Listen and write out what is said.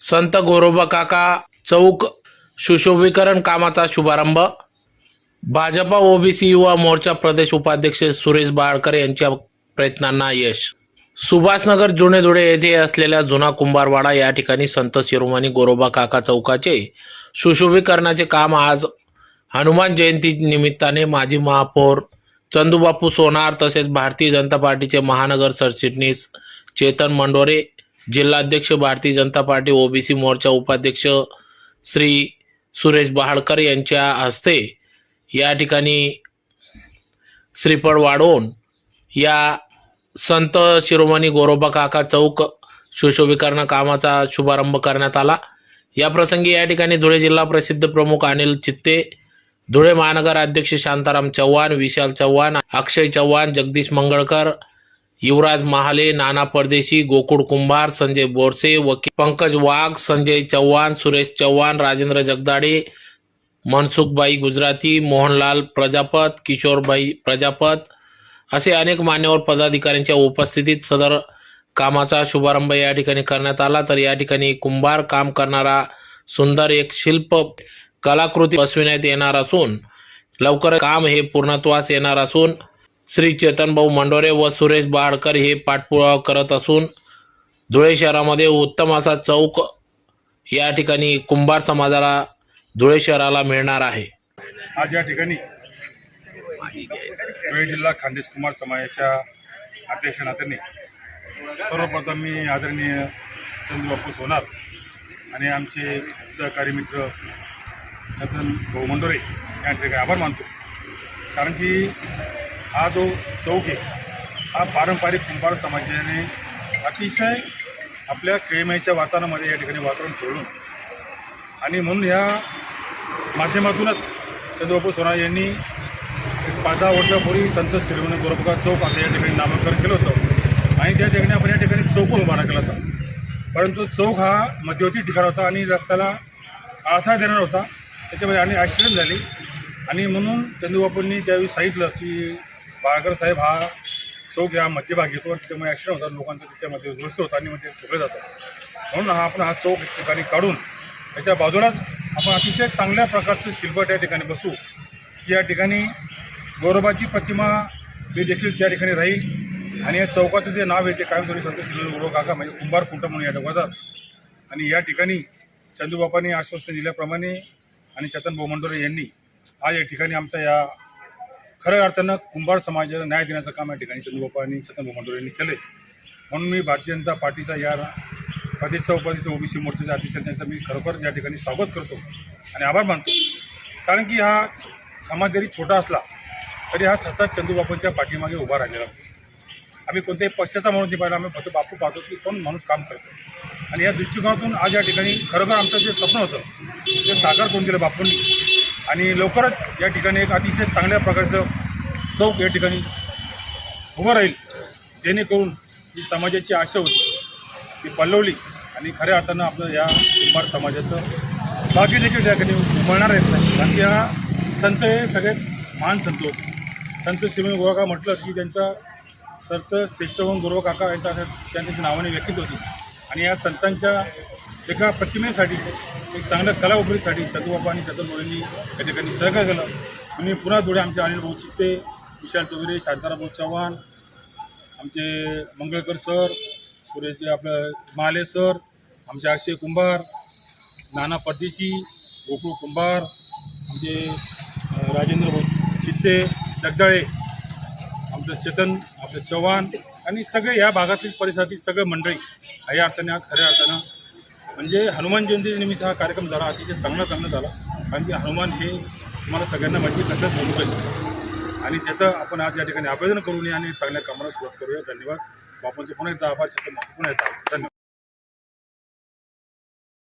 संत गोरोबा काका चौक सुशोभीकरण कामाचा शुभारंभ. भाजपा ओबीसी युवा मोर्चा प्रदेश उपाध्यक्ष सुरेश बाळकर यांच्या प्रयत्नांना यश. सुभाषनगर जुने धुळे येथे असलेल्या जुना कुंभारवाडा या ठिकाणी संत शिरोमणी गोरोबा काका चौकाचे सुशोभीकरणाचे काम आज हनुमान जयंती निमित्ताने माजी महापौर चंदूबापू सोनार तसेच भारतीय जनता पार्टीचे महानगर सरचिटणीस चेतन मंडोरे जिल्हाध्यक्ष भारतीय जनता पार्टी ओबीसी मोर्चा उपाध्यक्ष श्री सुरेश बहाडकर यांच्या हस्ते या ठिकाणी श्रीफळ वाढवून या संत शिरोमणी गोरोबा काका चौक सुशोभीकरण कामाचा शुभारंभ करण्यात आला. या प्रसंगी या ठिकाणी धुळे जिल्हा प्रसिद्ध प्रमुख अनिल चित्ते धुळे महानगर अध्यक्ष शांताराम चव्हाण विशाल चव्हाण अक्षय चव्हाण जगदीश मंगळकर युवराज महाले नाना परदेशी गोकुळ कुंभार संजय बोरसे वकील पंकज वाघ संजय चव्हाण सुरेश चव्हाण राजेंद्र जगदाडे मनसुखबाई गुजराती मोहनलाल प्रजापत किशोरबाई प्रजापत असे अनेक मान्यवर पदाधिकाऱ्यांच्या उपस्थितीत सदर कामाचा शुभारंभ या ठिकाणी करण्यात आला. तर या ठिकाणी कुंभार काम करणारा सुंदर एक शिल्प कलाकृती बसविण्यात येणार असून लवकर काम हे पूर्णत्वास येणार असून श्री चेतनभाऊ मंडोरे व सुरेश बहाडकर हे पाठपुरावा करत असून धुळे शहरामध्ये उत्तम असा चौक या ठिकाणी कुंभार समाजाला धुळे शहराला मिळणार आहे. आज या ठिकाणी धुळे जिल्हा खानदेश कुमार समाजाच्या अध्यक्ष नात्याने सर्वप्रथम मी आदरणीय चंद्रबापू सोनार आणि आमचे सहकारी मित्र चंदन भाऊ मंडोरे या ठिकाणी आभार मानतो. कारण की हा जो चौक आहे हा पारंपरिक कुंभार समाजाने अतिशय आपल्या खेळमयच्या वातावरणामध्ये या ठिकाणी वातावरण खेळून आणि म्हणून ह्या माध्यमातूनच चंद्रबाबू सोना यांनी एक पाच दहा वर्षापूर्वी संत श्रीमंत गोरबका चौक असं या ठिकाणी नामकरण केलं होतं. आणि त्या ठिकाणी आपण या ठिकाणी चौक उभारा केला होता. परंतु चौक हा मध्यवर्ती ठिकाण होता आणि रस्त्याला आळथा देणार होता. त्याच्यामध्ये आणि ॲक्सिडेंट झाली. आणि म्हणून चंद्रबापूंनी त्यावेळी सांगितलं की बाळगर साहेब हा चौक या मध्यभागी येतो त्याच्यामुळे ॲक्सिडेंट होतात लोकांचं त्याच्यामध्ये दुरुस्त होतं आणि म्हणजे ठोकलं जातं म्हणून हा आपण हा चौक एक ठिकाणी काढून त्याच्या बाजूलाच आपण अतिशय चांगल्या प्रकारचं शिल्प त्या ठिकाणी बसू. की या ठिकाणी गौरवाची प्रतिमा ही देखील त्या ठिकाणी राहील. आणि या चौकाचं जे नाव आहे ते कायमस्वरूपी संत श्री गौरव काका म्हणजे कुंभार कुंट म्हणून या ठिकाणात आणि या ठिकाणी चंदूबापांनी आश्वासन दिल्याप्रमाणे आणि चेतन भाऊ मंडोरे यांनी आज या ठिकाणी आमचा या खऱ्या अर्थानं कुंभार समाजाला न्याय देण्याचं काम या ठिकाणी चंदूबापा आणि चेतन मंडोरे यांनी केले म्हणून मी भारतीय जनता पार्टीचा या प्रदेशचा उपाधीचा ओबीसी मोर्चाचा अध्यक्ष त्यांचा मी खरोखर या ठिकाणी स्वागत करतो आणि आभार मानतो. कारण की हा समाज जरी छोटा असला तरी हा सतत चंदूबापूंच्या पाठीमागे उभा राहिलेला आम्ही कोणत्याही पक्षाचा माणूस नाही पाहिला आम्ही फक्त बापू पाहतो की कोण माणूस काम करतो. आणि या दृष्टिकोनातून आज या ठिकाणी खरोखर आमचं जे स्वप्न होतं ते साकार करून दिलं बापूंनी. आणि लवकरच या ठिकाणी एक अतिशय चांगल्या प्रकारचं चौक या ठिकाणी उभं राहील. जेणेकरून ही समाजाची आशा होती ती पल्लवली आणि खऱ्या अर्थानं आपलं या कुंभार समाजाचं बाकी देखील त्या ठिकाणी उभारणार आहेत. नाही कारण की हा संत हे सगळ्यात महान संत होते. संत श्रीमंत गोवाका म्हटलं की त्यांचा संत श्रेष्ठवंत होऊन काका यांच्या त्यांच्या नावाने व्यक्तित होती. आणि या संतांच्या एका प्रतिमेसाठी एक चांगल्या कला उभारीसाठी चंदूबाबा आणि चंदन मोरेंनी या ठिकाणी सहकार्य केलं. आणि पुन्हा थोडे आमचे अनिल भाऊ चित्ते विशाल चौधरी शांताराभाऊ चव्हाण आमचे मंगळकर सर सुरेश आपलं माले सर आमचे अक्षय कुंभार नाना परदेशी गोकुळ कुंभार आमचे राजेंद्र भाऊ चित्ते जगदाळे आमचं चेतन आपलं चव्हाण आणि सगळे या भागातील परिसरातील सगळे मंडळी ह्या अर्थाने आज खऱ्या अर्थानं म्हणजे हनुमान जयंतीनिमित्त हा कार्यक्रम झाला अतिशय चांगला चांगला झाला. कारण की हनुमान हे तुम्हाला सगळ्यांना माहिती कसं स्वरूप आहे आणि त्याचं आपण आज या ठिकाणी आवेदन करू नये आणि चांगल्या कामाला सुरुवात करूया. धन्यवाद. बापूंचे पुन्हा एकदा आभार चेतन पुन्हा एकदा धन्यवाद.